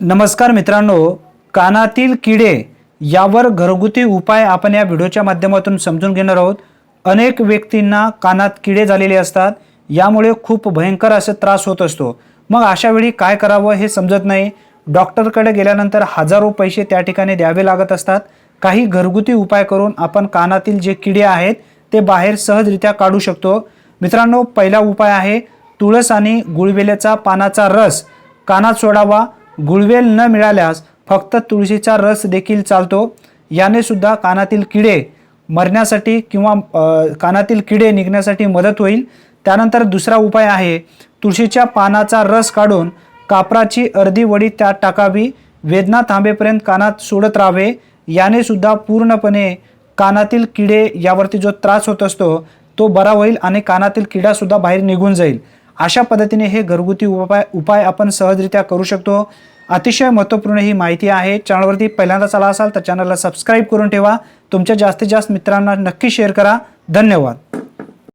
नमस्कार मित्रांनो कानातील किडे यावर घरगुती उपाय आपण या व्हिडिओच्या माध्यमातून समजून घेणार आहोत. अनेक व्यक्तींना कानात किडे झालेले असतात यामुळे खूप भयंकर असे त्रास होत असतो. मग अशा वेळी काय करावं हे समजत नाही. डॉक्टरकडे गेल्यानंतर हजारो पैसे त्या ठिकाणी द्यावे लागत असतात. काही घरगुती उपाय करून आपण कानातील जे किडे आहेत ते बाहेर सहजरित्या काढू शकतो. मित्रांनो पहिला उपाय आहे तुळस आणि गुळवेल्याचा पानाचा रस. कानात सोडावा. गुळवेल न मिळाल्यास फक्त तुळशीचा रस देखील चालतो. याने सुद्धा कानातील किडे मरण्यासाठी किंवा कानातील किडे निघण्यासाठी मदत होईल. त्यानंतर दुसरा उपाय आहे तुळशीच्या पानाचा रस काढून कापराची अर्धी वडी त्यात टाकावी. वेदना थांबेपर्यंत कानात सोडत राहावे. याने सुद्धा पूर्णपणे कानातील किडे यावरती जो त्रास होत असतो तो बरा होईल आणि कानातील किडासुद्धा बाहेर निघून जाईल. अशा पद्धतीने हे घरगुती उपाय उपाय आपण सहजरित्या करू शकतो. अतिशय महत्त्वपूर्ण ही माहिती आहे. चॅनलवरती पहिल्यांदाच आला असाल तर चॅनलला सबस्क्राईब करून ठेवा. तुमच्या जास्तीत जास्त मित्रांना नक्की शेअर करा. धन्यवाद.